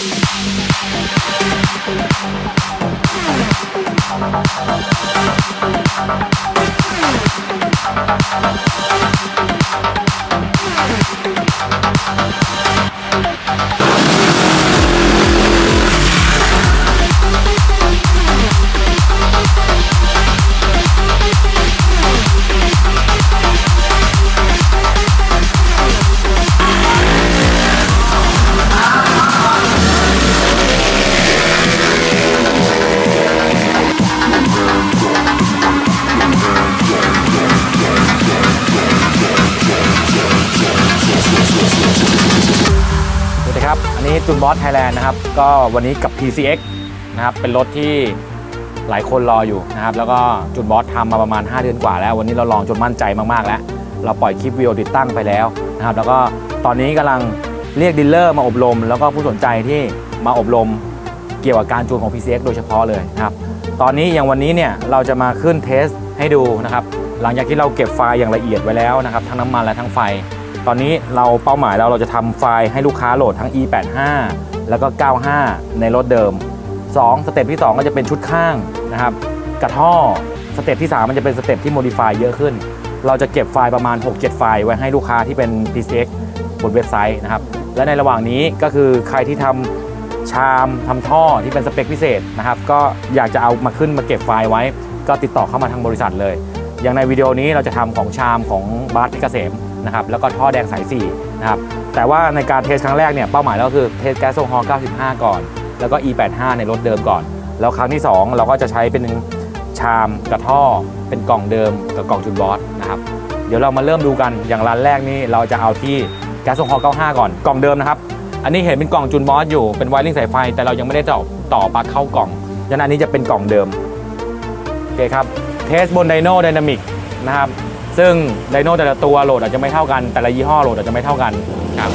Thank you. นี้จูนบอสไทยแลนด์นะครับ ก็วันนี้กับ PCX นะครับ เป็นรถที่หลายคนรออยู่นะครับ แล้วก็จูนบอสทำมาประมาณ 5 เดือนกว่าแล้ว วันนี้เราลองจนมั่นใจมาก ๆ แล้ว เราปล่อยคลิปวิดีโอติดตั้งไปแล้วนะครับ แล้วก็ตอนนี้กำลังเรียกดีลเลอร์มาอบรม แล้วก็ผู้สนใจที่มาอบรมเกี่ยวกับการจูนของ PCX โดยเฉพาะเลยนะครับ ตอนนี้อย่างวันนี้เนี่ยเราจะมาขึ้นเทสให้ดูนะครับ หลังจากที่เราเก็บไฟล์อย่างละเอียดไว้แล้วนะครับ ทั้งน้ำมันและทั้งไฟ ตอนนี้เราเป้าหมายเราเราจะทำไฟล์ให้ลูกค้าโหลดทั้ง e85 แล้วก็ 95 ในรถเดิม 2 สเต็ปที่ 2 ก็จะเป็นชุดข้างนะครับกระท่อสเต็ปที่ 3 มันจะเป็นสเต็ปที่โมดิฟายเยอะขึ้น เราจะเก็บไฟล์ประมาณ 6-7 ไฟล์ไว้ให้ลูกค้าที่เป็น PCX บนเว็บไซต์นะครับ และในระหว่างนี้ก็คือใครที่ทำชามทำท่อที่เป็นสเปคพิเศษนะครับ ก็อยากจะเอามาขึ้นมาเก็บไฟล์ไว้ ก็ติดต่อเข้ามาทางบริษัทเลย อย่างในวิดีโอนี้เราจะทำของชามของบาสเพชรเกษม นะครับแล้วก็ท่อแดงสาย4นะครับแต่ว่าในการเทสครั้งแรกเนี่ยเป้าหมายเราก็คือเทสแก๊สโซฮอล์95 ก่อน แล้วก็ E85 ในรถเดิมก่อน แล้วครั้งที่ 2 เราก็จะใช้เป็นชามกับท่อเป็นกล่องเดิมกับกล่องจุนบอสนะครับเดี๋ยวเรามาเริ่มดูกันอย่างร้านแรกนี่เราจะเอาที่แก๊สโซฮอล์95 ก่อนกล่องเดิมนะครับอันนี้เห็นเป็นกล่องจุนบอสอยู่เป็นไวริ่งสายไฟ แต่เรายังไม่ได้ต่อต่อปลั๊กเข้ากล่องดังนั้นอันนี้จะเป็นกล่องเดิมโอเคครับเทสบนไดโนไดนามิกนะครับ ซึ่งไดโน่แต่ละตัวโหลดอาจจะไม่เท่ากัน แต่ละยี่ห้อโหลดอาจจะไม่เท่ากันครับ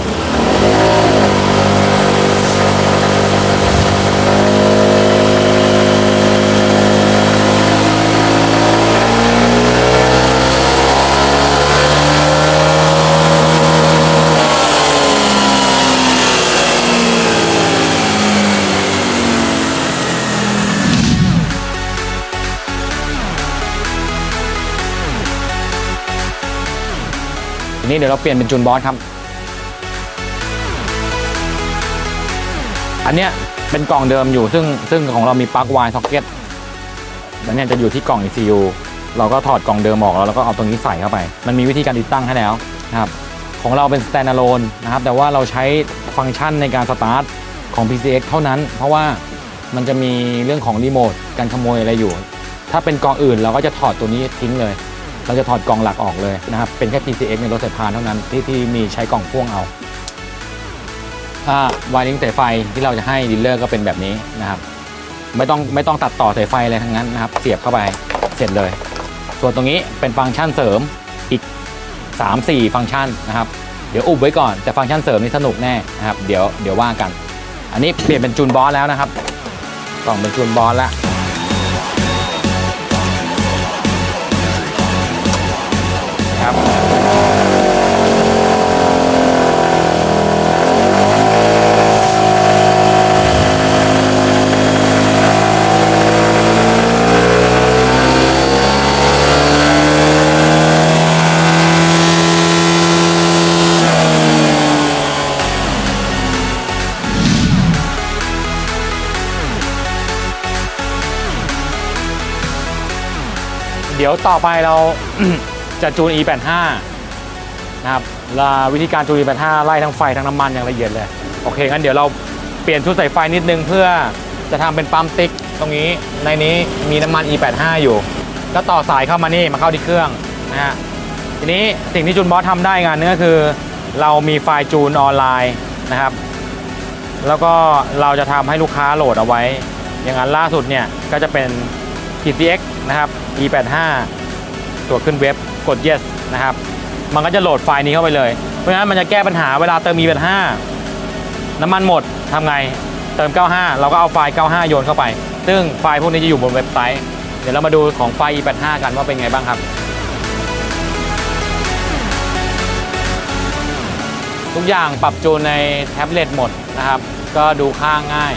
นี้เดี๋ยวเราเปลี่ยนเป็นจูนบอสครับ อันเนี้ยเป็นกล่องเดิมอยู่ซึ่งซึ่งของเรามีปลั๊ก Y socket แล้วเนี่ยจะอยู่ที่กล่อง ECU เราก็ถอดกล่องเดิมออกแล้วเราก็เอาตรงนี้ใส่เข้าไป มันมีวิธีการติดตั้งให้แล้วนะครับ ของเราเป็น standalone นะครับ แต่ว่าเราใช้ฟังก์ชันในการสตาร์ทของ PCX เท่านั้น เพราะว่ามันจะมีเรื่องของรีโมทการขโมยอะไรอยู่ ถ้าเป็นกล่องอื่นเราก็จะถอดตัวนี้ทิ้งเลย เราจะถอดกล่องหลักออกเลยนะครับ เป็นแค่ PCX ในรถสายพานเท่านั้นที่ที่มีใช้กล่องพ่วงเอาถ้าวายลิงสายไฟที่เราจะให้ดีลเลอร์ก็เป็นแบบนี้นะครับ ไม่ต้องไม่ต้องตัดต่อสายไฟอะไรทั้งนั้นนะครับ เสียบเข้าไปเสร็จเลย ส่วนตรงนี้เป็นฟังก์ชันเสริมอีก 3-4 ฟังก์ชันนะครับ เดี๋ยวอุบไว้ก่อนแต่ฟังก์ชันเสริมนี่สนุกแน่นะครับ เดี๋ยวเดี๋ยวว่ากัน อันนี้เปลี่ยนเป็นจูนบอสแล้วนะครับกล่องเป็นจูนบอสแล้ว ครับเดี๋ยวต่อไปเรา จะจูน E85 นะครับล้ววิธีการจูน E85 ไล่ทั้งไฟทั้งน้ำมันอย่างละเอียดเลย โอเคงั้นเดี๋ยวเราเปลี่ยนชุดสายไฟนิดนึงเพื่อจะทำเป็นปั๊มติ๊กตรงนี้ในนี้มีน้ำมัน E85 อยู่ก็ต่อสายเข้ามานี่มาเข้าที่เครื่องนะฮะทีนี้สิ่งที่จูนบอสทำได้งานนึงก็คือ เรามีไฟล์จูนออนไลน์นะครับ แล้วก็เราจะทำให้ลูกค้าโหลดเอาไว้ อย่างนั้นล่าสุดเนี่ยก็จะเป็น PCX นะครับ E85 ตัวขึ้นเว็บ กด yes นะครับ มันก็จะโหลดไฟล์นี้เข้าไปเลย เพราะฉะนั้นมันจะแก้ปัญหาเวลาเติม E85 น้ำมันหมดทำไง เติม 95 เราก็เอาไฟล์ 95 โยนเข้าไป ซึ่งไฟล์พวกนี้จะอยู่บนเว็บไซต์ เดี๋ยวเรามาดูของไฟล์ E85 กันว่าเป็นไงบ้างครับ ทุกอย่างปรับจูนในแท็บเล็ตหมดนะครับ ก็ดูข้างง่าย